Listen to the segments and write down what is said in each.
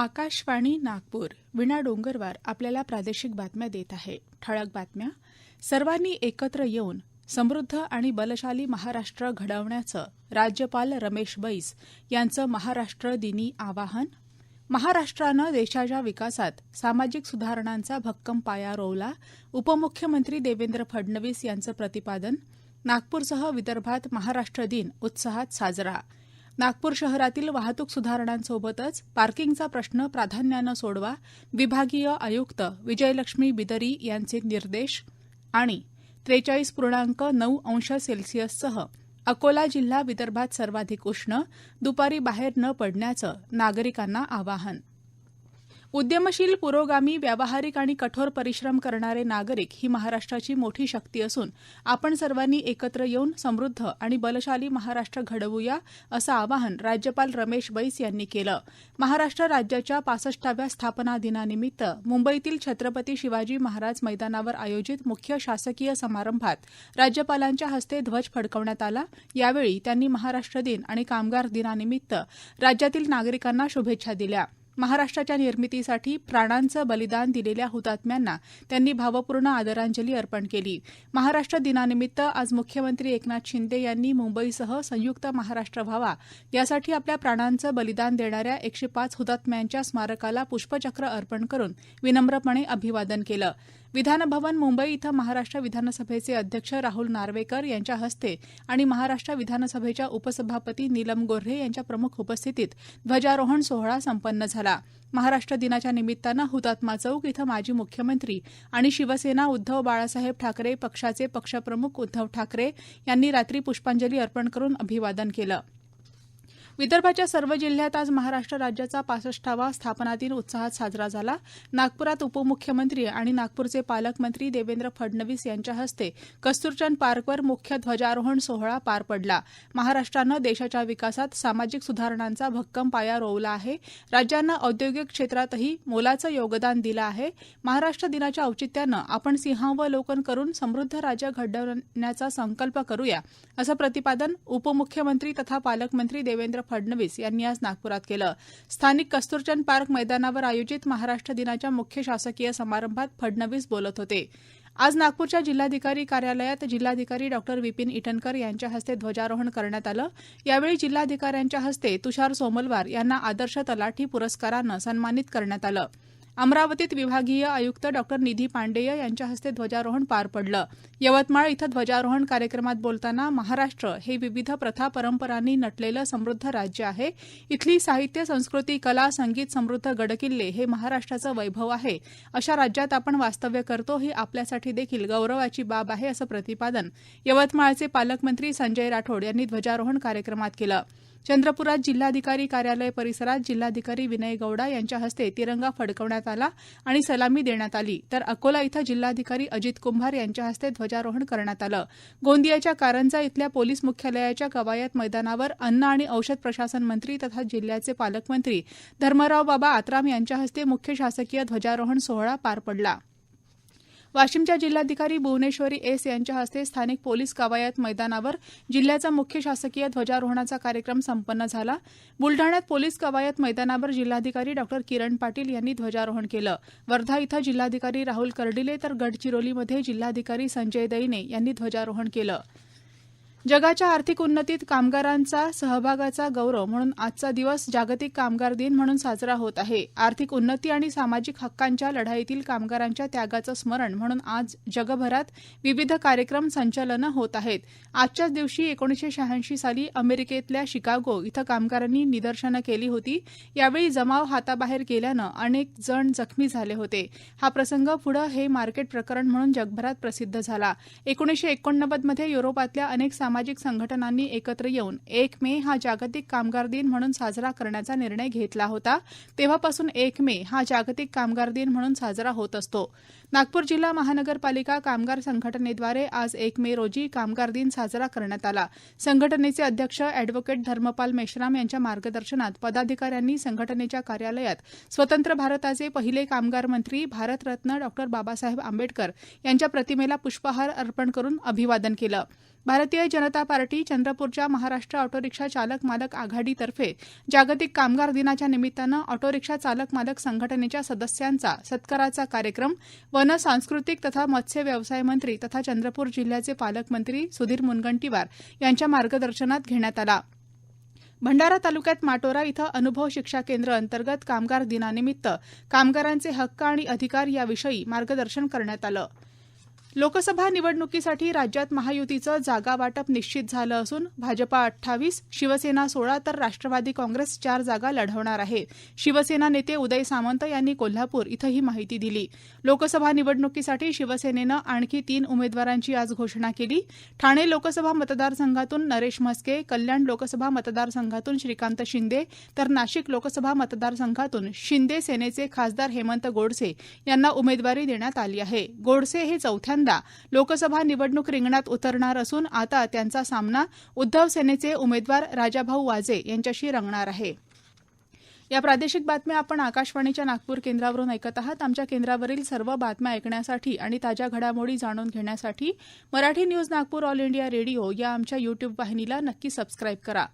आकाशवाणी नागपूर विणा डोंगरवार आपल्याला प्रादेशिक बातम्या देत आहे. ठळक बातम्या. सर्वांनी एकत्र येऊन समृद्ध आणि बलशाली महाराष्ट्र घडवण्याचं राज्यपाल रमेश बैस यांचं महाराष्ट्र दिनी आवाहन. महाराष्ट्रानं देशाच्या विकासात सामाजिक सुधारणांचा भक्कम पाया रोवला. उपमुख्यमंत्री देवेंद्र फडणवीस यांचं प्रतिपादन. नागपूरसह विदर्भात महाराष्ट्र दिन उत्साहात साजरा. नागपूर शहरातील वाहतूक सुधारणांसोबतच पार्किंगचा प्रश्न प्राधान्यानं सोडवा विभागीय आयुक्त विजयलक्ष्मी बिदरी यांचे निर्देश आणि त्रेचाळीस पूर्णांक नऊ अंश सेल्सिअससह अकोला जिल्हा विदर्भात सर्वाधिक उष्ण दुपारी बाहेर न पडण्याचं नागरिकांना आवाहन. उद्यमशील पुरोगामी व्यावहारिक आणि कठोर परिश्रम करणारे नागरिक ही महाराष्ट्राची मोठी शक्ती असून आपण सर्वांनी एकत्र येऊन समृद्ध आणि बलशाली महाराष्ट्र घडवूया असं आवाहन राज्यपाल रमेश बैस यांनी केलं. महाराष्ट्र राज्याच्या पासष्टाव्या स्थापना दिनानिमित्त मुंबईतील छत्रपती शिवाजी महाराज मैदानावर आयोजित मुख्य शासकीय समारंभात राज्यपालांच्या हस्ते ध्वज फडकवण्यात आला. यावेळी त्यांनी महाराष्ट्र दिन आणि कामगार दिनानिमित्त राज्यातील नागरिकांना शुभेच्छा दिल्या. महाराष्ट्राच्या निर्मितीसाठी प्राणांचं बलिदान दिलेल्या हुतात्म्यांना त्यांनी भावपूर्ण आदरांजली अर्पण केली. महाराष्ट्र दिनानिमित्त आज मुख्यमंत्री एकनाथ शिंदे यांनी मुंबईसह संयुक्त महाराष्ट्र व्हावा यासाठी आपल्या प्राणांचं बलिदान देणाऱ्या एकशे पाच हुतात्म्यांच्या स्मारकाला पुष्पचक्र अर्पण करून विनम्रपणे अभिवादन केलं. विधानभवन मुंबई इथं महाराष्ट्र विधानसभेचे अध्यक्ष राहुल नार्वेकर यांच्या हस्ते आणि महाराष्ट्र विधानसभेच्या उपसभापती नीलम गोऱ्हे यांच्या प्रमुख उपस्थितीत ध्वजारोहण सोहळा संपन्न झाला. महाराष्ट्र दिनाच्या निमित्तानं हुतात्मा चौक इथं माजी मुख्यमंत्री आणि शिवसेना उद्धव बाळासाहेब ठाकरे पक्षाचे पक्षप्रमुख उद्धव ठाकरे यांनी रात्री पुष्पांजली अर्पण करून अभिवादन केलं. विदर्भाच्या सर्व जिल्ह्यात आज महाराष्ट्र राज्याचा पासष्टावा स्थापना दिन उत्साहात साजरा झाला. नागपुरात उपमुख्यमंत्री आणि नागपूरचे पालकमंत्री देवेंद्र फडणवीस यांच्या हस्ते कस्तुरचंद पार्कवर मुख्य ध्वजारोहण सोहळा पार पडला. महाराष्ट्रानं देशाच्या विकासात सामाजिक सुधारणांचा भक्कम पाया रोवला आहे. राज्यानं औद्योगिक क्षेत्रातही मोलाचं योगदान दिलं आहे. महाराष्ट्र दिनाच्या औचित्यानं आपण सिंहावलोकन करून समृद्ध राज्य घडवण्याचा संकल्प करूया असं प्रतिपादन उपमुख्यमंत्री तथा पालकमंत्री देवेंद्र फडणवीस यांनी आज नागपुरात केलं. स्थानिक कस्तुरचंद पार्क मैदानावर आयोजित महाराष्ट्र दिनाच्या मुख्य शासकीय समारंभात फडणवीस बोलत होते. आज नागपूरच्या जिल्हाधिकारी कार्यालयात जिल्हाधिकारी डॉ. विपिन इटनकर यांच्या हस्ते ध्वजारोहण करण्यात आलं. यावेळी जिल्हाधिकाऱ्यांच्या हस्ते तुषार सोमलवार यांना आदर्श तलाठी पुरस्कारानं सन्मानित करण्यात आलं. अमरावतीत विभागीय आयुक्त डॉ. निधी पांडेय यांच्या हस्ते ध्वजारोहण पार पडलं. यवतमाळ इथं ध्वजारोहण कार्यक्रमात बोलताना महाराष्ट्र हे विविध प्रथा परंपरांनी नटलेलं समृद्ध राज्य आहे. इथली साहित्य संस्कृती कला संगीत समृद्ध गडकिल्ले हे महाराष्ट्राचं वैभव आहे. अशा राज्यात आपण वास्तव्य करतो ही आपल्यासाठी देखील गौरवाची बाब आहे असं प्रतिपादन यवतमाळचे पालकमंत्री संजय राठोड यांनी ध्वजारोहण कार्यक्रमात केलं. चंद्रपुरात जिल्हाधिकारी कार्यालय परिसरात जिल्हाधिकारी विनय गौडा यांच्या हस्ते तिरंगा फडकवण्यात आला आणि सलामी देण्यात आली. तर अकोला इथं जिल्हाधिकारी अजित कुंभार यांच्या हस्ते ध्वजारोहण करण्यात आलं. गोंदियाच्या कारंजा इथल्या पोलीस मुख्यालयाच्या कवायत मैदानावर अन्न आणि औषध प्रशासन मंत्री तथा जिल्ह्याचे पालकमंत्री धर्मराव बाबा आत्राम यांच्या हस्ते मुख्य शासकीय ध्वजारोहण सोहळा पार पडला. वाशिमच्या जिल्हाधिकारी भुवनेश्वरी एस यांच्या हस्ते स्थानिक पोलीस कवायत मैदानावर जिल्ह्याचा मुख्य शासकीय ध्वजारोहणाचा कार्यक्रम संपन्न झाला. बुलढाण्यात पोलीस कवायत मैदानावर जिल्हाधिकारी डॉ. किरण पाटील यांनी ध्वजारोहण केलं. वर्धा इथं जिल्हाधिकारी राहुल कर्डिले तर गडचिरोलीमध्ये जिल्हाधिकारी संजय दैने यांनी ध्वजारोहण केलं. जगाच्या आर्थिक उन्नतीत कामगारांचा सहभागाचा गौरव म्हणून आजचा दिवस जागतिक कामगार दिन म्हणून साजरा होत आहे. आर्थिक उन्नती आणि सामाजिक हक्कांच्या लढाईतील कामगारांच्या त्यागाचं स्मरण म्हणून आज जगभरात विविध कार्यक्रम संचालनं होत आहेत. आजच्याच दिवशी एकोणीसशे शहाऐंशी साली अमेरिकेतल्या शिकागो इथं कामगारांनी निदर्शनं केली होती. यावेळी जमाव हाताबाहेर गेल्यानं अनेक जण जखमी झाले होते. हा प्रसंग पुढं हे मार्केट प्रकरण म्हणून जगभरात प्रसिद्ध झाला. एकोणीसशे एकोणनव्वदमध्ये युरोपातल्या अनेक सामाजिक संघटनांनी एकत्र येऊन एक मे हा जागतिक कामगार दिन म्हणून साजरा करण्याचा निर्णय घेतला होता. तेव्हापासून एक मे हा जागतिक कामगार दिन म्हणून साजरा होत असतो. नागपूर जिल्हा महानगरपालिका कामगार संघटनेद्वारे आज एक मे रोजी कामगार दिन साजरा करण्यात आला. संघटनेचे अध्यक्ष अॅडव्होकेट धर्मपाल मेश्राम यांच्या मार्गदर्शनात पदाधिकाऱ्यांनी संघटनेच्या कार्यालयात स्वतंत्र भारताचे पहिले कामगार मंत्री भारतरत्न डॉ बाबासाहेब आंबेडकर यांच्या प्रतिमेला पुष्पहार अर्पण करून अभिवादन केलं. भारतीय जनता पार्टी चंद्रपूरच्या महाराष्ट्र ऑटोरिक्षा चालक मालक आघाडीतर्फे जागतिक कामगार दिनाच्या निमित्तानं ऑटोरिक्षा चालक मालक संघटनेच्या सदस्यांचा सत्काराचा कार्यक्रम वन सांस्कृतिक तथा मत्स्य व्यवसाय मंत्री तथा चंद्रपूर जिल्ह्याचे पालकमंत्री सुधीर मुनगंटीवार यांच्या मार्गदर्शनात घेण्यात आला. भंडारा तालुक्यात माटोरा इथं अनुभव शिक्षा केंद्र अंतर्गत कामगार दिनानिमित्त कामगारांचे हक्क आणि अधिकार याविषयी मार्गदर्शन करण्यात आलं. लोकसभा निवडणुकीसाठी राज्यात महायुतीचं जागा वाटप निश्चित झालं असून भाजपा अठ्ठावीस शिवसेना सोळा तर राष्ट्रवादी काँग्रेस चार जागा लढवणार आहे. शिवसेना नेते उदय सामंत यांनी कोल्हापूर इथं ही माहिती दिली. लोकसभा निवडणुकीसाठी शिवसेनेनं आणखी तीन उमेदवारांची आज घोषणा केली. ठाणे लोकसभा मतदारसंघातून नरेश म्हस्के कल्याण लोकसभा मतदारसंघातून श्रीकांत शिंदे तर नाशिक लोकसभा मतदारसंघातून शिंदे सेनेचे खासदार हेमंत गोडसे यांना उमेदवारी देण्यात आली आहे. गोडसे हे चौथ्या पहिल्यांदा लोकसभा निवडणूक रिंगणात उतरणार असून आता त्यांचा सामना उद्धव सेनेचे उमेदवार राजाभाऊ वाजे यांच्याशी रंगणार आहे. या प्रादेशिक बातम्या आपण आकाशवाणीच्या नागपूर केंद्रावरून ऐकत आहात. आमच्या केंद्रावरील सर्व बातम्या ऐकण्यासाठी आणि ताज्या घडामोडी जाणून घेण्यासाठी Marathi news Nagpur all India radio या आमच्या युट्यूब वाहिनीला नक्की सबस्क्राईब करा.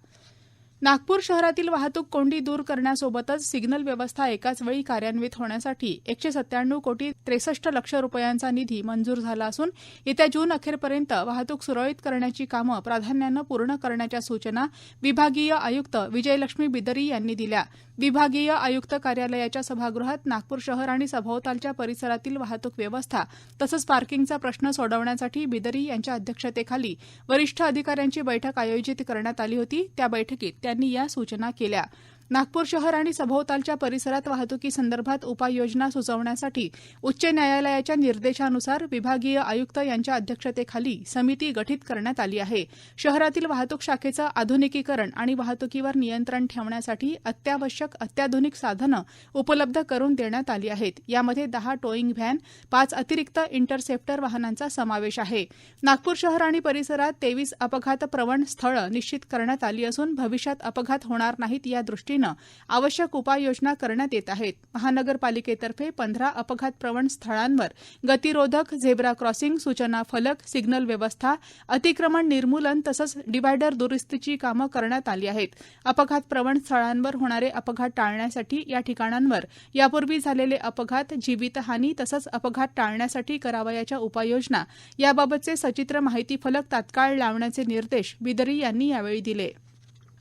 नागपूर शहरातील वाहतूक कोंडी दूर करण्यासोबतच सिग्नल व्यवस्था एकाच वेळी कार्यान्वित होण्यासाठी एकशे सत्त्याण्णव कोटी त्रेसष्ट लक्ष रुपयांचा निधी मंजूर झाला असून येत्या जून अखेरपर्यंत वाहतूक सुरळीत करण्याची कामं प्राधान्यानं पूर्ण करण्याच्या सूचना विभागीय आयुक्त विजयलक्ष्मी बिदरी यांनी दिल्या. विभागीय आयुक्त कार्यालयाच्या सभागृहात नागपूर शहर आणि सभोवतालच्या परिसरातील वाहतूक व्यवस्था तसंच पार्किंगचा प्रश्न सोडवण्यासाठी बिदरी यांच्या अध्यक्षतेखाली वरिष्ठ अधिकाऱ्यांची बैठक आयोजित करण्यात आली होती. त्या बैठकीत त्यांनी या सूचना केल्या. नागपूर शहर आणि सभोवतालच्या परिसरात वाहतुकीसंदर्भात उपाययोजना सुचवण्यासाठी उच्च न्यायालयाच्या निर्देशानुसार विभागीय आयुक्त यांच्या अध्यक्षतेखाली समिती गठीत करण्यात आली आहे. शहरातील वाहतूक शाखेचं आधुनिकीकरण आणि वाहतुकीवर नियंत्रण ठेवण्यासाठी अत्यावश्यक अत्याधुनिक साधनं उपलब्ध करून देण्यात आली आहेत. यामध्ये दहा टोईंग व्हॅन पाच अतिरिक्त इंटरसेप्टर वाहनांचा समावेश आहे. नागपूर शहर आणि परिसरात तेवीस अपघात प्रवण स्थळं निश्चित करण्यात आली असून भविष्यात अपघात होणार नाहीत या दृष्टीनं आवश्यक उपाययोजना करण्यात येत आहेत. महानगरपालिकेतर्फे पंधरा अपघात प्रवण स्थळांवर गतिरोधक झेब्रा क्रॉसिंग सूचना फलक सिग्नल व्यवस्था अतिक्रमण निर्मूलन तसंच डिव्हायडर दुरुस्तीची कामं करण्यात आली आहेत. अपघात प्रवण स्थळांवर होणारे अपघात टाळण्यासाठी या ठिकाणांवर यापूर्वी झालेले अपघात जीवितहानी तसंच अपघात टाळण्यासाठी करावयाच्या उपाययोजना याबाबतचे सचित्र माहिती फलक तात्काळ लावण्याचे निर्देश बिदरी यांनी यावेळी दिले.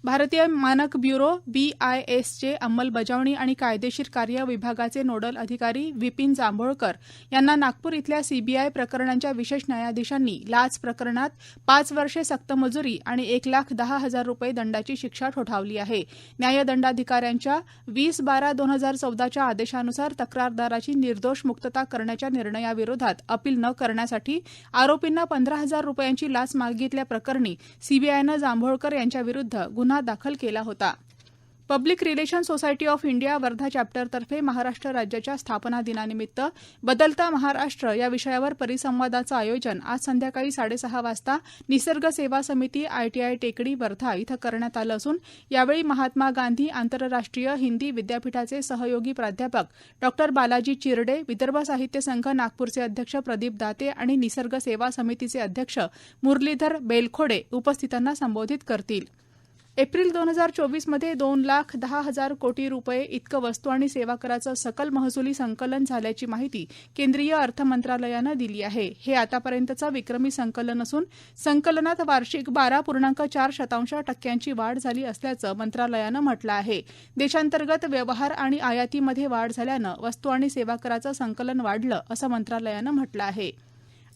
भारतीय मानक ब्युरो बीआयएसचे अंमलबजावणी आणि कायदेशीर कार्य विभागाचे नोडल अधिकारी विपिन जांभोळकर यांना नागपूर इथल्या सीबीआय प्रकरणांच्या विशेष न्यायाधीशांनी लाच प्रकरणात पाच वर्षे सक्तमजुरी आणि एक लाख दहा हजार रुपये दंडाची शिक्षा ठोठावली आहे. न्यायदंडाधिकाऱ्यांच्या वीस बारा दोन हजार चौदाच्या आदेशानुसार तक्रारदाराची निर्दोष मुक्तता करण्याच्या निर्णयाविरोधात अपील न करण्यासाठी आरोपींना पंधरा हजार रुपयांची लाच मागितल्याप्रकरणी सीबीआयनं जांभोळकर यांच्याविरुद्ध गुन्हा गुन्हा दाखल केला होता. Public relation society of India Wardha चॅप्टरतर्फे Maharashtra राज्याच्या स्थापना दिनानिमित्त बदलता महाराष्ट्र या विषयावर परिसंवादाचं आयोजन आज संध्याकाळी साडेसहा वाजता निसर्ग सेवा समिती आयटीआय टेकडी वर्धा इथं करण्यात आलं असून यावेळी महात्मा गांधी आंतरराष्ट्रीय हिंदी विद्यापीठाचे सहयोगी प्राध्यापक डॉ. बालाजी चिरडे विदर्भ साहित्य संघ नागपूरचे अध्यक्ष प्रदीप दाते आणि निसर्ग सेवा समितीचे अध्यक्ष मुरलीधर बेलखोडे उपस्थितांना संबोधित करतील. एप्रिल दोन हजार चोवीसमध्ये दोन लाख दहा हजार कोटी रुपये इतकं वस्तू आणि सेवा कराचं सकल महसुली संकलन झाल्याची माहिती केंद्रीय अर्थ मंत्रालयानं दिली आहे. हे आतापर्यंतचं विक्रमी संकलन असून संकलनात वार्षिक बारा पूर्णांक चार शतांश टक्क्यांची वाढ झाली असल्याचं मंत्रालयानं म्हटलं आहे. देशांतर्गत व्यवहार आणि आयातीमध्ये वाढ झाल्यानं वस्तू आणि सेवा कराचं संकलन वाढलं असं मंत्रालयानं म्हटलं आहे.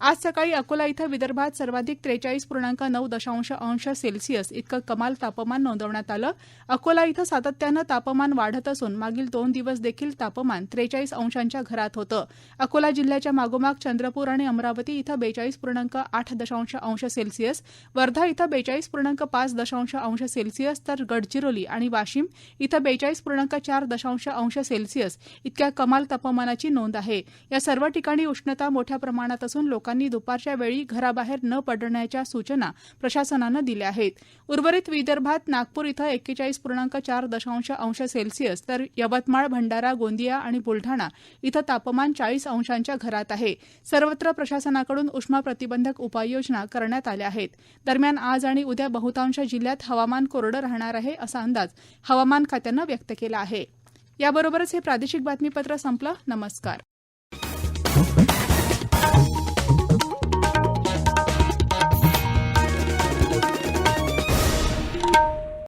आज सकाळी अकोला इथं विदर्भात सर्वाधिक त्रेचाळीस पूर्णांक नऊ दशांश अंश सेल्सिअस इतकं कमाल तापमान नोंदवण्यात आलं. अकोला इथं सातत्यानं तापमान वाढत असून मागील दोन दिवस देखील तापमान त्रेचाळीस अंशांच्या घरात होतं. अकोला जिल्ह्याच्या मागोमाग चंद्रपूर आणि अमरावती इथं बेचाळीस पूर्णांक आठ दशांश अंश सेल्सिअस वर्धा इथं बेचाळीस पूर्णांक पाच दशांश अंश सेल्सिअस तर गडचिरोली आणि वाशिम इथं बेचाळीस पूर्णांक चार दशांश अंश सेल्सिअस इतक्या कमाल तापमानाची नोंद आहे. या सर्व ठिकाणी उष्णता मोठ्या प्रमाणात असून लोक लोकांनी दुपारच्या वेळी घराबाहेर न पडण्याच्या सूचना प्रशासनानं दिल्या आहेत. उर्वरित विदर्भात नागपूर इथं एक्केचाळीस पूर्णांक चार दशांश अंश सेल्सिअस तर यवतमाळ भंडारा गोंदिया आणि बुलढाणा इथं तापमान चाळीस अंशांच्या घरात आहे. सर्वत्र प्रशासनाकडून उष्मा प्रतिबंधक उपाययोजना करण्यात आल्या आहेत. दरम्यान आज आणि उद्या बहुतांश जिल्ह्यात हवामान कोरडं राहणार आहे असा अंदाज हवामान खात्यानं व्यक्त केला आहे. याबरोबरच हे प्रादेशिक बातमीपत्र संपलं. नमस्कार.